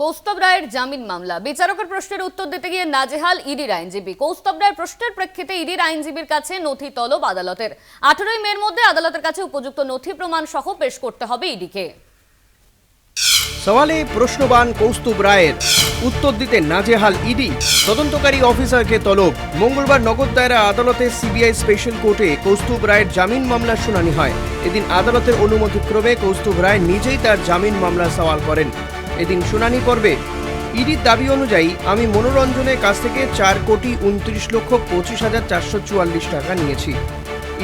কৌস্তব রায়ের জামিন মামলা। বিচারকের প্রশ্নের উত্তর দিতে গিয়ে নাজেহাল ইডির আইনজীবী। কৌস্তব রায়ের প্রশ্নের প্রেক্ষিতে ইডির আইনজীবীর কাছে নথি তলব আদালতের। আঠারোই মের মধ্যে আদালতের কাছে উপযুক্ত নথি প্রমাণ সহ পেশ করতে হবে ইডিকে। সওয়ালে প্রশ্নবান কৌস্তুভ রায়ের। উত্তর দিতে নাজেহাল ইডি। তদন্তকারী অফিসারকে তলব। মঙ্গলবার নগদ দায়রা আদালতে সিবিআই স্পেশাল কোর্টে কৌস্তুভ রায়ের জামিন মামলার শুনানি হয়। এদিন আদালতের অনুমতিক্রমে কৌস্তুভ রায় নিজেই তার জামিন মামলা সওয়াল করেন। এদিন শুনানি পর্বে ইডির দাবি অনুযায়ী আমি মনোরঞ্জনের কাছ থেকে চার কোটি উনত্রিশ লক্ষ পঁচিশ হাজার চারশো চুয়াল্লিশ টাকা নিয়েছি।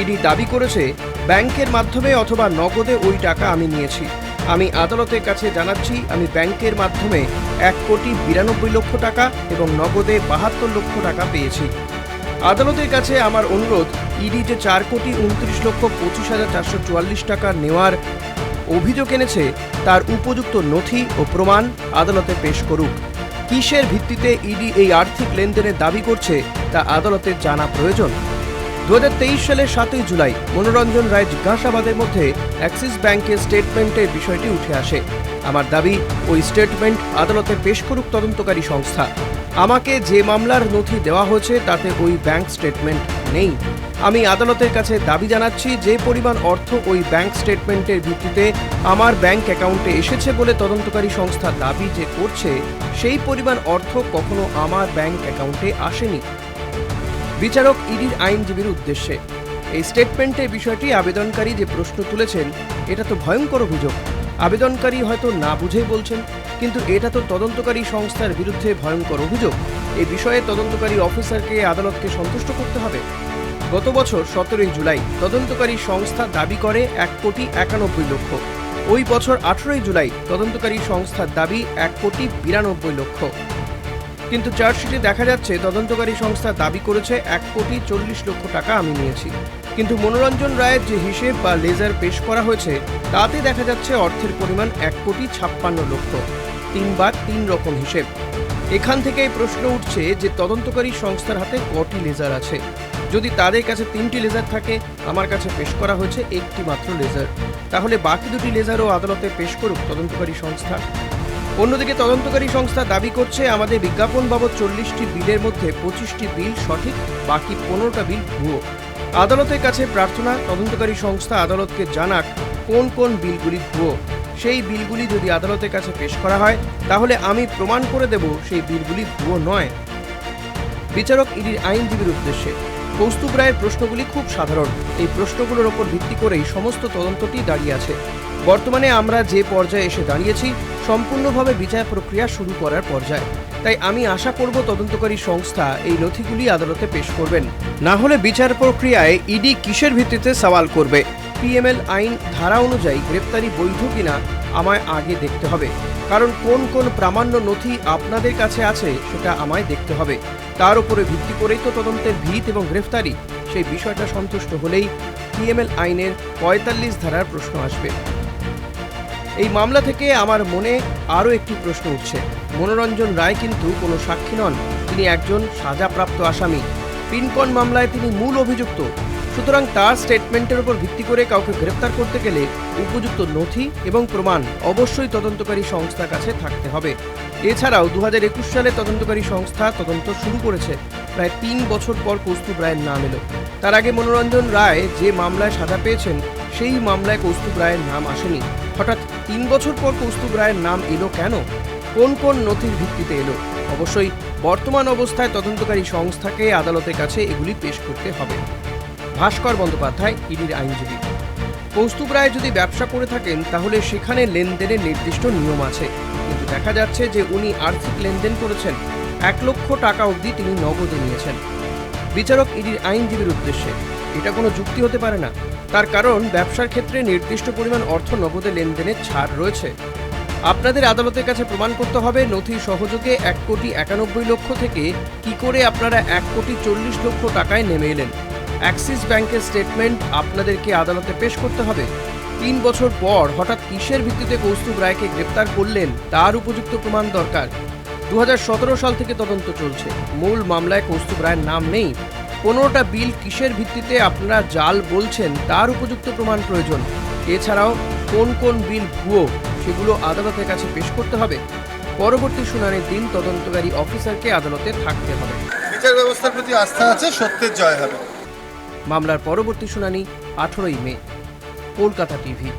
ইডি দাবি করেছে, ব্যাংকের মাধ্যমে অথবা নগদে ওই টাকা আমি নিয়েছি। আমি আদালতের কাছে জানাচ্ছি, আমি ব্যাংকের মাধ্যমে এক কোটি বিরানব্বই লক্ষ টাকা এবং নগদে বাহাত্তর লক্ষ টাকা পেয়েছি। আদালতের কাছে আমার অনুরোধ, ইডি যে চার কোটি উনত্রিশ লক্ষ পঁচিশ হাজার চারশো চুয়াল্লিশ টাকা নেওয়ার অভিযোগ এনেছে, তার উপযুক্ত নথি ও প্রমাণ আদালতে পেশ করুক। কিসের ভিত্তিতে ইডি এই আর্থিক লেনদেনের দাবি করছে, তা আদালতের জানা প্রয়োজন। দু হাজার তেইশ সালের সাতই জুলাই, মনোরঞ্জন রায় জিজ্ঞাসাবাদের মধ্যে অ্যাক্সিস ব্যাংকের স্টেটমেন্টের বিষয়টি উঠে আসে। আমার দাবি, ওই স্টেটমেন্ট আদালতে পেশ করুক তদন্তকারী সংস্থা। আমাকে যে মামলার নথি দেওয়া হয়েছে, তাতে ওই ব্যাংক স্টেটমেন্ট নেই। আমি আদালতের কাছে দাবি জানাচ্ছি, যে পরিমাণ অর্থ ওই ব্যাংক স্টেটমেন্টের ভিত্তিতে আমার ব্যাংক অ্যাকাউন্টে এসেছে বলে তদন্তকারী সংস্থা দাবি যে করছে, সেই পরিমাণ অর্থ কখনো আমার ব্যাংক অ্যাকাউন্টে আসেনি। বিচারক ইডির আইনজীবীর উদ্দেশ্যে। এই স্টেটমেন্টের বিষয়টি আবেদনকারী যে প্রশ্ন তুলেছেন, এটা তো ভয়ঙ্কর অভিযোগ। আবেদনকারী হয়তো না বুঝেই বলছেন, কিন্তু এটা তো তদন্তকারী সংস্থার বিরুদ্ধে ভয়ঙ্কর অভিযোগ। এই বিষয়ে তদন্তকারী অফিসারকে আদালতকে সন্তুষ্ট করতে হবে। গত বছর সতেরোই জুলাই তদন্তকারী সংস্থা দাবি করে এক কোটি একানব্বই লক্ষ। ওই বছর আঠেরোই জুলাই তদন্তকারী সংস্থার দাবি এক কোটি বিরানব্বই লক্ষ। কিন্তু চার্জশিটে দেখা যাচ্ছে তদন্তকারী সংস্থা দাবি করেছে এক কোটি চল্লিশ লক্ষ টাকা আমি নিয়েছি। কিন্তু মনোরঞ্জন রায়ের যে হিসেব বা লেজার পেশ করা হয়েছে, তাতে দেখা যাচ্ছে অর্থের পরিমাণ এক কোটি ছাপ্পান্ন লক্ষ। তিনবার তিন রকম হিসেব। এখান থেকেই প্রশ্ন উঠছে যে তদন্তকারী সংস্থার হাতে কটি লেজার আছে। যদি তাদের কাছে তিনটি লেজার থাকে, আমার কাছে পেশ করা হয়েছে একটি মাত্র লেজার। তাহলে বাকি দুটি লেজারও আদালতে পেশ করুক তদন্তকারী সংস্থা। অন্যদিকে তদন্তকারী সংস্থা দাবি করছে, আমাদের বিজ্ঞাপন বাবদ চল্লিশটি বিলের মধ্যে পঁচিশটি বিল সঠিক, বাকি পনেরোটা বিল ভুয়ো। আদালতের কাছে প্রার্থনা, তদন্তকারী সংস্থা আদালতকে জানাক কোন কোন বিলগুলি ভুয়ো। সেই বিলগুলি যদি আদালতের কাছে পেশ করা হয়, তাহলে আমি প্রমাণ করে দেব সেই বিলগুলি ভুয়ো নয়। বিচারক ইডির আইনজীবীর উদ্দেশ্যে। কৌস্তুভ রায়ের প্রশ্নগুলি খুব সাধারণ। এই প্রশ্নগুলোর ওপর ভিত্তি করেই সমস্ত তদন্তটি দাঁড়িয়ে আছে। বর্তমানে আমরা যে পর্যায়ে এসে দাঁড়িয়েছি, সম্পূর্ণভাবে বিচার প্রক্রিয়া শুরু করার পর্যায়ে। তাই আমি আশা করব তদন্তকারী সংস্থা এই নথিগুলি আদালতে পেশ করবেন। না হলে বিচার প্রক্রিয়ায় ইডি কিসের ভিত্তিতে সওয়াল করবে? পিএমএল আইন ধারা অনুযায়ী গ্রেপ্তারি বৈধ কিনা আমায় আগে দেখতে হবে। কারণ কোন কোন প্রামাণ্য নথি আপনাদের কাছে আছে সেটা আমায় দেখতে হবে। তার উপরে ভিত্তি করেই তো তদন্তের ভিত এবং গ্রেফতারি। সেই বিষয়টা সন্তুষ্ট হলেই পিএমএল আইনের পঁয়তাল্লিশ ধারার প্রশ্ন আসবে। এই মামলা থেকে আমার মনে আরও একটি প্রশ্ন উঠছে। মনোরঞ্জন রায় কিন্তু কোনো সাক্ষী নন। তিনি একজন সাজাপ্রাপ্ত আসামি। পিনকন মামলায় তিনি মূল অভিযুক্ত। সুতরাং তার স্টেটমেন্টের উপর ভিত্তি করে কাউকে গ্রেপ্তার করতে গেলে উপযুক্ত নথি এবং প্রমাণ অবশ্যই তদন্তকারী সংস্থার কাছে থাকতে হবে। এছাড়াও দু হাজার একুশ সালে তদন্তকারী সংস্থা তদন্ত শুরু করেছে, প্রায় তিন বছর পর কৌস্তুভ রায়ের নাম এলো। তার আগে মনোরঞ্জন রায় যে মামলায় সাজা পেয়েছেন, সেই মামলায় কৌস্তুভ রায়ের নাম আসেনি। হঠাৎ তিন বছর পর কৌস্তুভ রায়ের নাম এলো কেন? কোন কোন নথির ভিত্তিতে এলো? অবশ্যই বর্তমান অবস্থায় তদন্তকারী সংস্থাকে আদালতের কাছে এগুলি পেশ করতে হবে। ভাস্কর বন্দ্যোপাধ্যায়, ইডির আইনজীবী। কৌস্তুভ রায় যদি ব্যবসা করে থাকেন, তাহলে সেখানে লেনদেনের নির্দিষ্ট নিয়ম আছে। কিন্তু দেখা যাচ্ছে যে উনি আর্থিক লেনদেন করেছেন। এক লক্ষ টাকা অবধি তিনি নগদে নিয়েছেন। বিচারক ইডির আইনজীবীর উদ্দেশ্যে। এটা কোনো যুক্তি হতে পারে না। তার কারণ, ব্যবসার ক্ষেত্রে নির্দিষ্ট পরিমাণ অর্থ নগদে লেনদেনের ছাড় রয়েছে। আপনাদের আদালতের কাছে প্রমাণ করতে হবে, নথি সহযোগে এক কোটি একানব্বই লক্ষ থেকে কি করে আপনারা এক কোটি চল্লিশ লক্ষ টাকায় নেমে এলেন। অ্যাক্সিস ব্যাংকের স্টেটমেন্ট আপনাদেরকে আদালতে পেশ করতে হবে। তিন বছর পর হঠাৎ কিসের ভিত্তিতে কৌস্তুভ রায়কে গ্রেপ্তার করলেন তার উপযুক্ত প্রমাণ দরকার। দু হাজার সতেরো সাল থেকে তদন্ত চলছে। মূল মামলায় কৌস্তুভ রায়ের নাম নেই। পনেরোটা বিল কিসের ভিত্তিতে আপনারা জাল বলছেন তার উপযুক্ত প্রমাণ প্রয়োজন। এছাড়াও কোন কোন বিল ভুয়ো সেগুলো আদালতের কাছে পেশ করতে হবে। পরবর্তী শুনানির দিন তদন্তকারী অফিসারকে আদালতে থাকতে হবে। বিচার ব্যবস্থার প্রতি আস্থা আছে, সত্যের জয় হবে। মামলার পরবর্তী শুনানি আঠেরোই মে কলকাতা টিভি।